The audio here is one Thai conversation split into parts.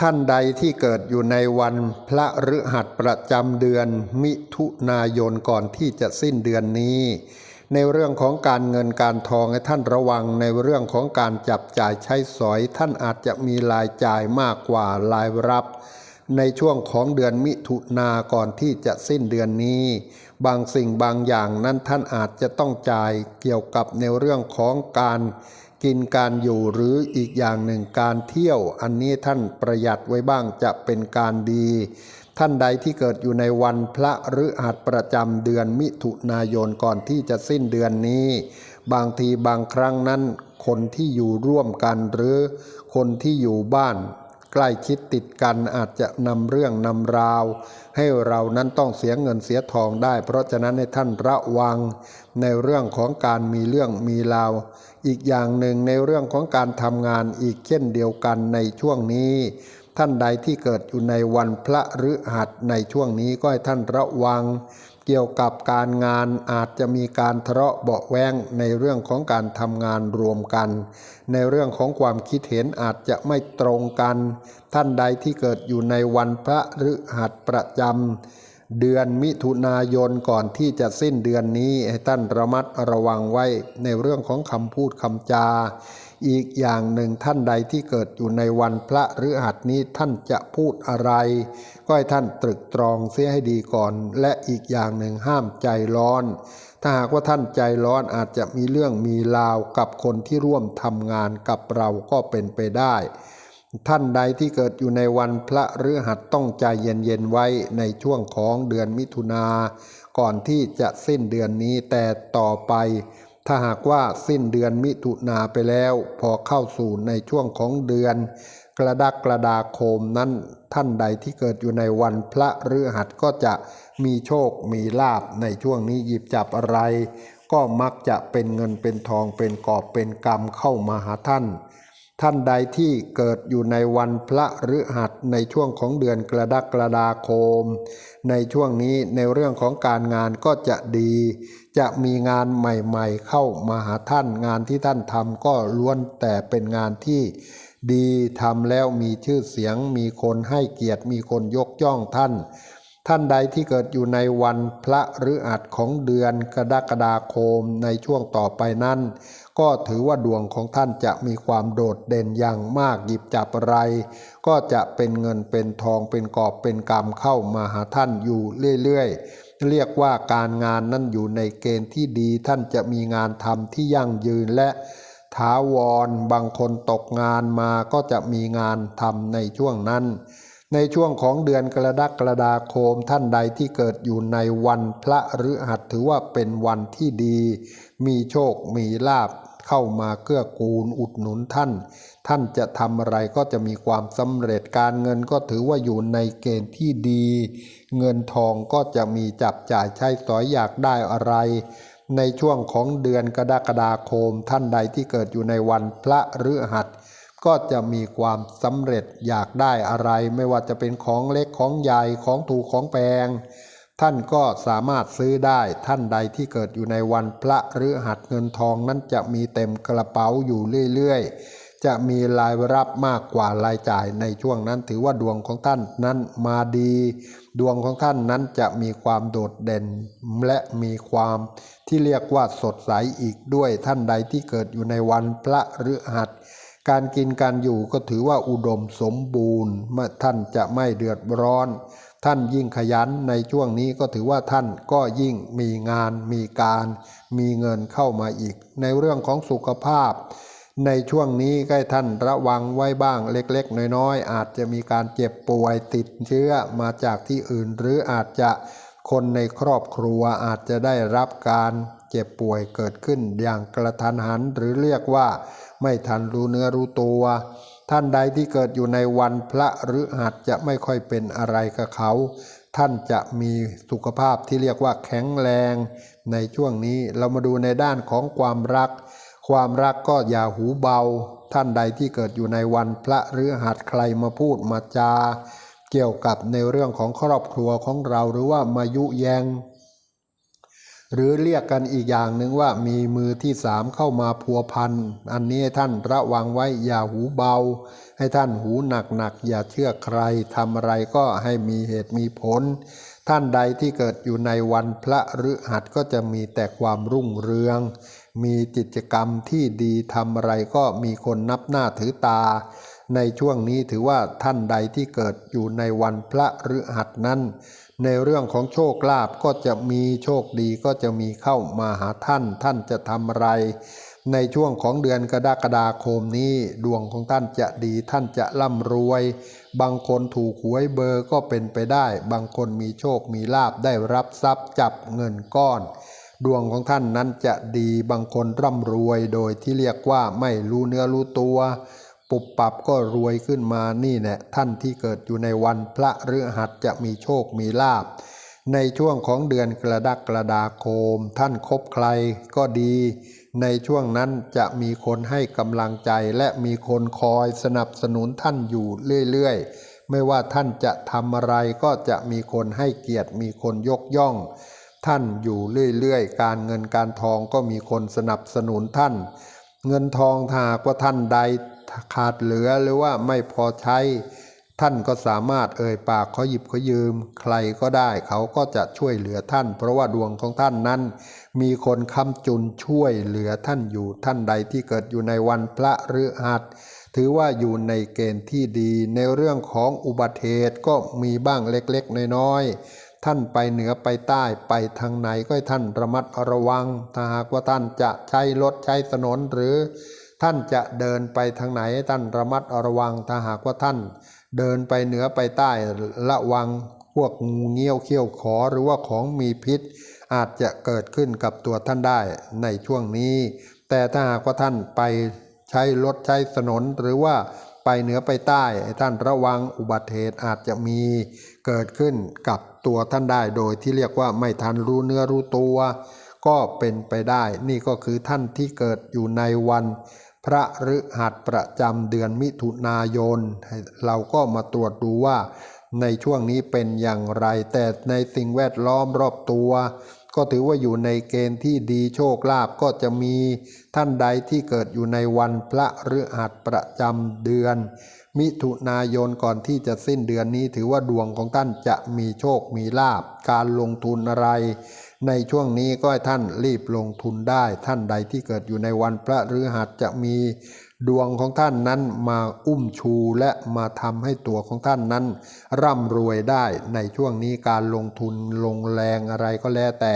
ท่านใดที่เกิดอยู่ในวันพระฤหัสประจำเดือน มิถุนายนก่อนที่จะสิ้นเดือนนี้ ในเรื่องของการเงินการทองให้ท่านระวังในเรื่องของการจับจ่ายใช้สอย ท่านอาจจะมีรายจ่ายมากกว่ารายรับ ในช่วงของเดือนมิถุนาก่อนที่จะสิ้นเดือนนี้ บางสิ่งบางอย่างนั้นท่านอาจจะต้องจ่ายเกี่ยวกับในเรื่องของการ กินการอยู่หรืออีกอย่างหนึ่งการเที่ยว อันนี้ท่านประหยัดไว้บ้างจะเป็นการดี ท่านใดที่เกิดอยู่ในวันพระหรืออาจประจำเดือนมิถุนายนก่อนที่จะสิ้นเดือนนี้ บางทีบางครั้งนั้น คนที่อยู่ร่วมกันหรือคนที่อยู่บ้าน ใกล้ชิดติดกันอาจจะนำเรื่องนำราว ให้เรานั้นต้องเสียเงินเสียทองได้ เพราะฉะนั้นให้ท่านระวังในเรื่องของการมีเรื่องมีราว อีกอย่างหนึ่งในเรื่องของการทำงานอีกเช่นเดียวกันในช่วงนี้ ท่านใดที่เกิดอยู่ในวันพระฤหัสในช่วงนี้ก็ให้ท่านระวัง เกี่ยวกับการงานอาจจะมีการทะเลาะเบาแวงในเรื่องของการทำงานรวมกัน ในเรื่องของความคิดเห็นอาจจะไม่ตรงกัน ท่านใดที่เกิดอยู่ในวันพระฤหัสประจำเดือนมิถุนายนก่อนที่จะสิ้นเดือนนี้ให้ท่านระมัดระวังไว้ในเรื่องของคำพูดคำจา อีกอย่างหนึ่งท่านใดที่เกิดอยู่ในวันพระฤหัสนี้ท่านจะพูดอะไร ก็ให้ท่านตรึกตรองเสียให้ดีก่อน และอีกอย่างหนึ่งห้ามใจร้อน ถ้าหากว่าท่านใจร้อนอาจจะมีเรื่องมีราวกับคนที่ร่วมทำงานกับเราก็เป็นไปได้ท่านใดที่เกิดอยู่ในวันพระฤหัสต้องใจเย็นๆไว้ในช่วงของเดือนมิถุนาก่อนที่จะสิ้นเดือนนี้แต่ต่อไป ถ้าหากว่าสิ้นเดือนมิถุนาไปแล้ว พอเข้าสู่ในช่วงของเดือน กระดักกระดาโคมนั้นท่านใดที่เกิดอยู่ในวันพระฤหัสก็จะมีโชคมีลาบในช่วงนี้หยิบจับอะไร ก็มักจะเป็นเงินเป็นทองเป็นกอบเป็นกรรมเข้ามาหาท่าน ท่านใดที่เกิดอยู่ในวันพระฤหัสในช่วงของเดือนกระดักกระดาคม ในช่วงนี้ในเรื่องของการงานก็จะดี จะมีงานใหม่ๆ เข้ามาหาท่านงานที่ท่านทำก็ล้วนแต่เป็นงานที่ดีทำแล้วมีชื่อเสียง มีคนให้เกียรติมีคนยกย่องท่าน ท่านใดที่เกิดอยู่ในวันพระฤหัสของเดือนกรกฎาคมในช่วงต่อไปนั้น ก็ถือว่าดวงของท่านจะมีความโดดเด่นอย่างมากหยิบจับอะไร ก็จะเป็นเงินเป็นทองเป็นกอบเป็นกำเข้ามาหาท่านอยู่เรื่อยๆ เรียกว่าการงานนั้นอยู่ในเกณฑ์ที่ดีท่านจะมีงานทำที่ยั่งยืนและถาวรบางคนตกงานมาก็จะมีงานทำในช่วงนั้น ในช่วงของเดือนกรดักกระดาคมท่านใดที่เกิดอยู่ในวันพระฤหัสถือว่าเป็นวันที่ดี มีโชคมีลาบเข้ามาเกื้อกูลอุดหนุนท่าน ท่านจะทำอะไรก็จะมีความสำเร็จการเงินก็ถือว่าอยู่ในเกณฑ์ที่ดี เงินทองก็จะมีจับจ่ายใช้สอยอยากได้อะไร ในช่วงของเดือนกรกฎาคมท่านใดที่เกิดอยู่ในวันพระฤหัส ก็จะมีความสำเร็จอยากได้อะไร ไม่ว่าจะเป็นของเล็กของใหญ่ของถูกของแพงท่านก็สามารถซื้อได้ท่านใดที่เกิดอยู่ในวันพระฤหัสเงินทองนั้นจะมีเต็มกระเป๋าอยู่เรื่อยๆ จะมีรายรับมากกว่ารายจ่ายในช่วงนั้นถือว่าดวงของท่านนั้นมาดี ดวงของท่านนั้นจะมีความโดดเด่น และมีความที่เรียกว่าสดใสอีกด้วยท่านใดที่เกิดอยู่ในวันพระฤหัส การกินการอยู่ก็ถือว่าอุดมสมบูรณ์เมื่อท่านจะไม่เดือดร้อน ท่านยิ่งขยันในช่วงนี้ก็ถือว่าท่านก็ยิ่งมีงานมีการ มีเงินเข้ามาอีก ในเรื่องของสุขภาพ ในช่วงนี้ก็ให้ท่านระวังไว้บ้างเล็กๆ น้อยๆ อาจจะมีการเจ็บป่วยติดเชื้อมาจากที่อื่น หรืออาจจะคนในครอบครัวอาจจะได้รับการ เจ็บป่วยเกิดขึ้นอย่างกระทันหันหรือเรียกว่าไม่ทันรู้เนื้อรู้ตัว ท่านใดที่เกิดอยู่ในวันพระฤหัสจะไม่ค่อยเป็นอะไรกับเขา ท่านจะมีสุขภาพที่เรียกว่าแข็งแรง ในช่วงนี้เรามาดูในด้านของความรัก ความรักก็อย่าหูเบา ท่านใดที่เกิดอยู่ในวันพระฤหัสใครมาพูดมาจา เกี่ยวกับในเรื่องของครอบครัวของเราหรือว่ามายุแยง หรือเรียกกันอีกอย่างหนึ่งว่ามีมือที่สามเข้ามาพัวพัน อันนี้ท่านระวังไว้อย่าหูเบา ให้ท่านหูหนักหนักอย่าเชื่อใครทำอะไรก็ให้มีเหตุมีผล ท่านใดที่เกิดอยู่ในวันพระฤหัสก็จะมีแต่ความรุ่งเรือง มีกิจกรรมที่ดีทำอะไรก็มีคนนับหน้าถือตา ในช่วงนี้ถือว่าท่านใดที่เกิดอยู่ในวันพระฤหัสนั้น ในเรื่องของโชคลาภก็จะมีโชคดีก็จะมีเข้ามาหาท่าน ท่านจะทำอะไร ในช่วงของเดือนกรกฎาคมนี้ ดวงของท่านจะดีท่านจะร่ำรวย บางคนถูกหวยเบอร์ก็เป็นไปได้ บางคนมีโชคมีลาบได้รับทรัพย์จับเงินก้อนดวงของท่านนั้นจะดีบางคนร่ำรวยโดยที่เรียกว่าไม่รู้เนื้อรู้ตัว ปุบปับก็รวยขึ้นมานี่แหละท่านที่เกิดอยู่ในวันพระฤหัสจะมีโชคมีลาบ ในช่วงของเดือนกระดักฎาคม ท่านคบใครก็ดี ในช่วงนั้นจะมีคนให้กำลังใจและมีคนคอยสนับสนุนท่านอยู่เรื่อยๆ ไม่ว่าท่านจะทำอะไรก็จะมีคนให้เกียรติมีคนยกย่อง ท่านอยู่เรื่อยๆ การเงินการทองก็มีคนสนับสนุนท่าน เงินทองถ้าหากว่าท่านใด ขาดเหลือหรือว่าไม่พอใช้ ท่านก็สามารถเอ่ยปากขอหยิบขอยืม ใครก็ได้เขาก็จะช่วยเหลือท่าน เพราะว่าดวงของท่านนั้น มีคนค้ำจุนช่วยเหลือท่านอยู่ท่านใดที่เกิดอยู่ในวันพระฤหัสถือว่าอยู่ในเกณฑ์ที่ดี ในเรื่องของอุบัติเหตุก็มีบ้างเล็กๆ น้อยๆ ท่านไปเหนือไปใต้ไปทางไหนก็ให้ท่านระมัดระวัง ถ้าหากว่าท่านจะใช้รถใช้ถนนหรือ ท่านจะเดินไปทางไหนท่านระมัดระวังถ้าหากว่าท่าน เดินไปเหนือไปใต้ระวังพวกงูเงี้ยวเขี้ยวขอหรือว่าของมีพิษ อาจจะเกิดขึ้นกับตัวท่านได้ในช่วงนี้ แต่ถ้าหากว่าท่านไปใช้รถใช้ถนนหรือว่าไปเหนือไปใต้ท่านระวังอุบัติเหตุอาจจะมีเกิดขึ้นกับตัวท่านได้โดยที่เรียกว่าไม่ทันรู้เนื้อรู้ตัว ก็เป็นไปได้ นี่ก็คือท่านที่เกิดอยู่ในวัน พระฤหัสประจำเดือนมิถุนายน เราก็มาตรวจดูว่า ในช่วงนี้เป็นอย่างไร แต่ในสิ่งแวดล้อมรอบตัว ก็ถือว่าอยู่ในเกณฑ์ที่ดีโชคลาภก็จะมีท่านใดที่เกิดอยู่ในวันพระฤหัสประจำเดือน มิถุนายนก่อนที่จะสิ้นเดือนนี้ถือว่าดวงของท่านจะมีโชคมีลาบการลงทุนอะไร ในช่วงนี้ก็ให้ท่านรีบลงทุนได้ ท่านใดที่เกิดอยู่ในวันพระฤหัสจะมีดวงของท่านนั้นมาอุ้มชูและมาทำให้ตัวของท่านนั้น ร่ำรวยได้ในช่วงนี้การลงทุนลงแรงอะไรก็แล้วแต่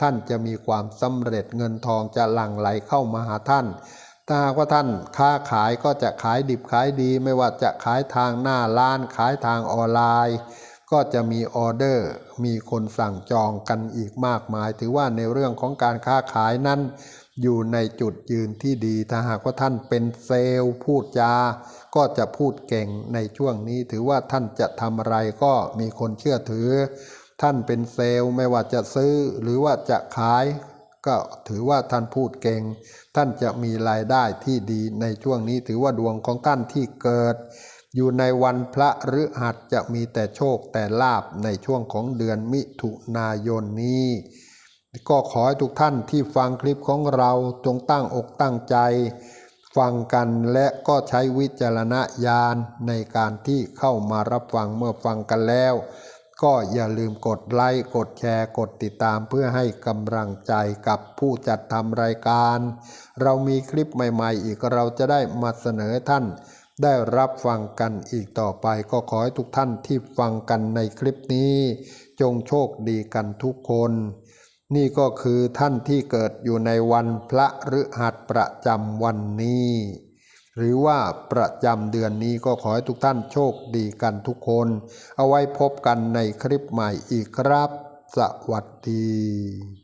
ท่านจะมีความสำเร็จเงินทองจะหลั่งไหลเข้ามาหาท่านถ้าหากว่าท่านค้าขายก็จะขายดิบขายดี ไม่ว่าจะขายทางหน้าร้านขายทางออนไลน์ ก็จะมีออเดอร์ มีคนสั่งจองกันอีกมากมาย ถือว่าในเรื่องของการค้าขายนั้น อยู่ในจุดยืนที่ดี ถ้าหากว่าท่านเป็นเซลล์พูดจาก็จะพูดเก่งในช่วงนี้ ถือว่าท่านจะทำอะไรก็มีคนเชื่อถือ ท่านเป็นเซลล์ไม่ว่าจะซื้อหรือว่าจะขาย ก็ถือว่าท่านพูดเก่ง ท่านจะมีรายได้ที่ดีในช่วงนี้ ถือว่าดวงของท่านที่เกิด อยู่ในวันพระฤหัสจะมีแต่โชคแต่ลาบในช่วงของเดือนมิถุนายนนี้ ก็ขอให้ทุกท่านที่ฟังคลิปของเราจงตั้งอกตั้งใจ ฟังกันและก็ใช้วิจารณญาณในการที่เข้ามารับฟังเมื่อฟังกันแล้ว ก็อย่าลืมกดไลค์กดแชร์กดติดตามเพื่อให้กำลังใจกับผู้จัดทำรายการ เรามีคลิปใหม่ ๆ อีกเราจะได้มาเสนอท่าน ได้รับฟังกันอีกต่อไปก็ขอให้ทุกท่านที่ฟังกันในคลิปนี้ จงโชคดีกันทุกคน นี่ก็คือท่านที่เกิดอยู่ในวันพระฤหัสประจำวันนี้ หรือว่าประจำเดือนนี้ก็ขอให้ทุกท่านโชคดีกันทุกคน เอาไว้พบกันในคลิปใหม่อีกครับ สวัสดี